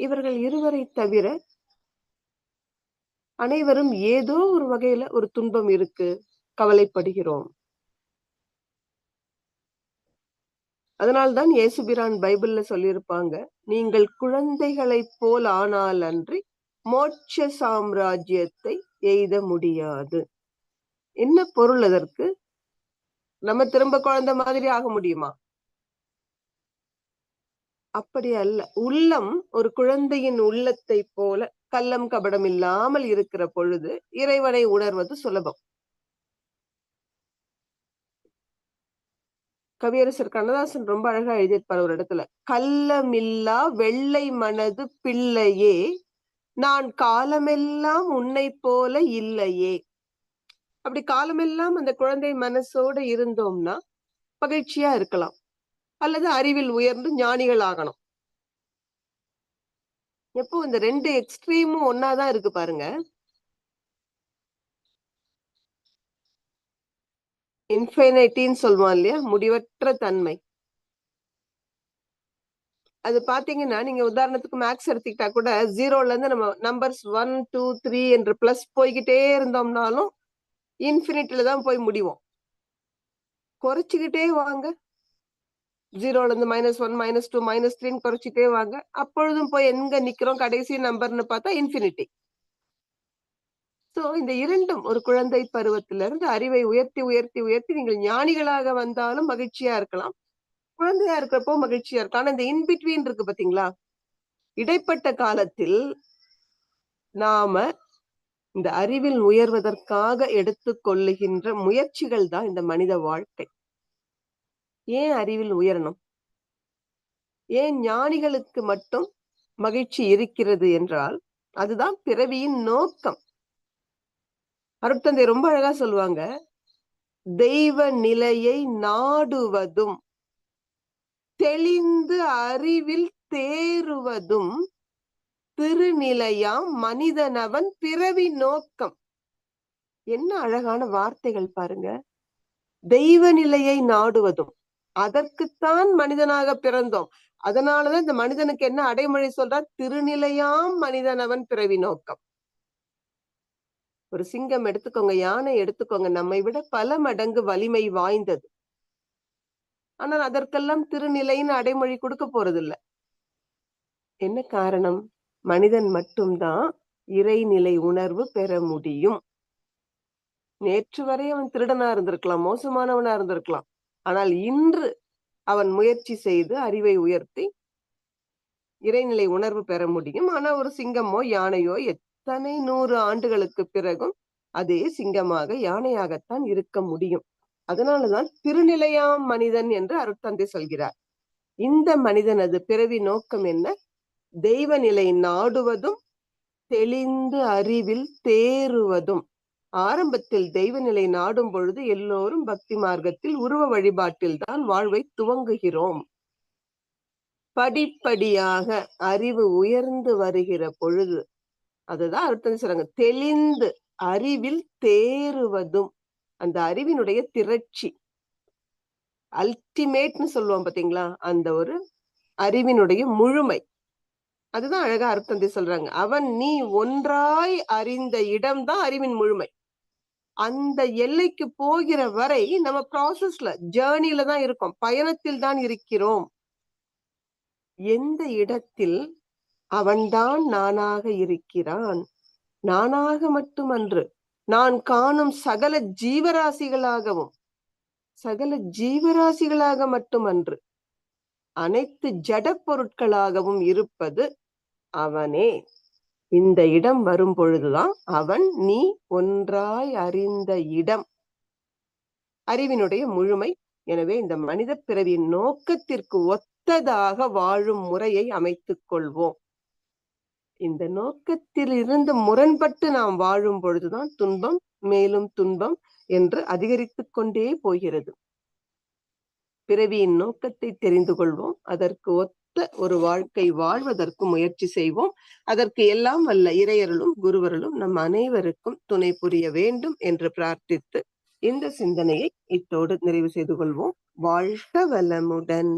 இவர்கள் இருவரை தவிர அனைவரும் ஏதோ ஒரு வகையில ஒரு துன்பம் இருக்கு. கவலைப்படுகிறோம். அதனால்தான் இயேசுபிரான் பைபிள்ல சொல்லியிருப்பாங்க நீங்கள் குழந்தைகளைப் போல் ஆனால் அன்றி மோட்ச சாம்ராஜ்யத்தை எய்த முடியாது. என்ன பொருள் அதற்கு? நம்ம திரும்ப குழந்தை மாதிரி ஆக முடியுமா? அப்படி அல்ல. உள்ளம் ஒரு குழந்தையின் உள்ளத்தை போல கள்ளம் கபடம் இல்லாமல் இருக்கிற பொழுது இறைவனை உணர்வது சுலபம். கவியரசர் கண்ணதாசன் ரொம்ப அழகா எழுதியிருப்பார் ஒரு இடத்துல. கள்ளமில்லா வெள்ளை மனது பிள்ளையே நான் காலமெல்லாம் உன்னை போல இல்லையே. அப்படி காலமெல்லாம் அந்த குழந்தை மனசோட இருந்தோம்னா மகிழ்ச்சியா இருக்கலாம். அல்லது அறிவில் உயர்ந்து ஞானிகள் ஆகணும் எப்போ இந்த ரெண்டு எக்ஸ்ட்ரீமும் ஒன்னாதான் இருக்கு பாருங்க. இன்ஃபைனைட்டின்னு சொல்லுவான் இல்லையா? முடிவற்ற தன்மை. அது பாத்தீங்கன்னா நீங்க உதாரணத்துக்கு மேக்ஸ் எடுத்துக்கிட்டா கூட ஜீரோல இருந்து நம்ம நம்பர்ஸ் ஒன் டூ த்ரீ என்று பிளஸ் போய்கிட்டே இருந்தோம்னாலும் இன்ஃபினிட்ல தான் போய் முடிவோம். குறைச்சிக்கிட்டே வாங்க. ஜீரோல இருந்து minus one minus two minus த்ரீன்னு குறைச்சிட்டே வாங்க. அப்பொழுதும் போய் எங்க நிக்கிறோம்? கடைசி நம்பர்னு பார்த்தா இன்ஃபினிட்டி சோ இந்த இரண்டும் ஒரு குழந்தை பருவத்திலிருந்து அறிவை உயர்த்தி உயர்த்தி உயர்த்தி நீங்கள் ஞானிகளாக வந்தாலும் மகிழ்ச்சியா இருக்கலாம். குழந்தையா இருக்கிறப்போ மகிழ்ச்சியா இருக்கும் ஆனா இந்த இன்பிட்வீன் இருக்கு பாத்தீங்களா இடைப்பட்ட காலத்தில் நாம இந்த அறிவில் உயர்வதற்காக எடுத்துக்கொள்ளுகின்ற முயற்சிகள் தான் இந்த மனித வாழ்க்கை. ஏன் அறிவில் உயரணும்? ஏன் ஞானிகளுக்கு மட்டும் மகிழ்ச்சி இருக்கிறது என்றால் அதுதான் பிறவியின் நோக்கம். அருட்தந்தை ரொம்ப அழகா சொல்லுவாங்க. தெய்வ நிலையை நாடுவதும் தெளிந்து அறிவில் தேறுவதும் திருநிலையாம் மனிதனவன் பிறவி நோக்கம். என்ன அழகான வார்த்தைகள் பாருங்க. தெய்வ நிலையை நாடுவதும் அதற்குத்தான் மனிதனாக பிறந்தோம். அதனாலதான் இந்த மனிதனுக்கு என்ன அடைமொழி சொல்றார்? திருநிலையாம் மனிதனவன் பிறவி நோக்கம். ஒரு சிங்கம் எடுத்துக்கோங்க யானை எடுத்துக்கோங்க நம்மை விட பல மடங்கு வலிமை வாய்ந்தது. ஆனால் அதற்கெல்லாம் திருநிலைன்னு அடைமொழி கொடுக்க போறதில்ல. என்ன காரணம்? மனிதன் மட்டும்தான் இறைநிலை உணர்வு பெற முடியும். நேற்று வரை அவன் திருடனா இருந்திருக்கலாம் மோசமானவனா இருந்திருக்கலாம். ஆனால் இன்று அவன் முயற்சி செய்து அறிவை உயர்த்தி இறைநிலை உணர்வு பெற முடியும். ஆனா ஒரு சிங்கமோ யானையோ எத்தனை நூறு ஆண்டுகளுக்கு பிறகும் அதே சிங்கமாக யானையாகத்தான் இருக்க முடியும். அதனாலதான் திருநிலையாம் மனிதன் என்று அருட்தந்தை சொல்கிறார். இந்த மனிதனது பிறவி நோக்கம் என்ன? தெய்வ நிலை நாடுவதும் தெளிந்து அறிவில் தேறுவதும். ஆரம்பத்தில் தெய்வ நிலை நாடும் பொழுது எல்லோரும் பக்தி மார்க்கத்தில் உருவ வழிபாட்டில் தான் வாழ்வை துவங்குகிறோம். படிப்படியாக அறிவு உயர்ந்து வருகிற பொழுது அதுதான் அர்த்தம் சொல்றாங்க தெளிந்து அறிவில் தேறுவதும் அந்த அறிவினுடைய திரட்சி. அல்டிமேட்னு சொல்லுவோம் பாத்தீங்களா? அந்த ஒரு அறிவினுடைய முழுமை. அதுதான் அழகா அர்த்தத்தை சொல்றாங்க. அவன் நீ ஒன்றாய் அறிந்த இடம்தான் அறிவின் முழுமை. அந்த எல்லைக்கு போகிற வரை நம்ம ப்ராசஸ்ல ஜேர்னில தான் இருக்கோம். பயணத்தில் தான் இருக்கிறோம். எந்த இடத்தில் அவன்தான் நானாக இருக்கிறான்? நானாக மட்டுமன்று. நான் காணும் சகல ஜீவராசிகளாகவும் சகல ஜீவராசிகளாக மட்டுமன்று. அனைத்து ஜட பொருட்களாகவும் இருப்பது அவனே. இந்த இடம் வரும் பொழுதுதான் அவன் நீ ஒன்றாய் அறிந்த இடம். அறிவினுடைய முழுமை. எனவே இந்த மனித பிறவியின் நோக்கத்திற்கு ஒத்ததாக வாழும் முறையை அமைத்துக் கொள்வோம். இந்த நோக்கத்தில் இருந்து முரண்பட்டு நாம் வாழும் பொழுதுதான் துன்பம் மேலும் துன்பம் என்று அதிகரித்துக் கொண்டே போகிறது. பிறவியின் நோக்கத்தை தெரிந்து கொள்வோம். அதற்கு ஒத்த ஒரு வாழ்க்கை வாழ்வதற்கு முயற்சி செய்வோம். அதற்கு எல்லாம் வல்ல இறையர்களும் குருவர்களும் நம் அனைவருக்கும் துணை புரிய வேண்டும் என்று பிரார்த்தித்து இந்த சிந்தனையை இத்தோடு நிறைவு செய்து கொள்வோம். வாழ்க வளமுடன்.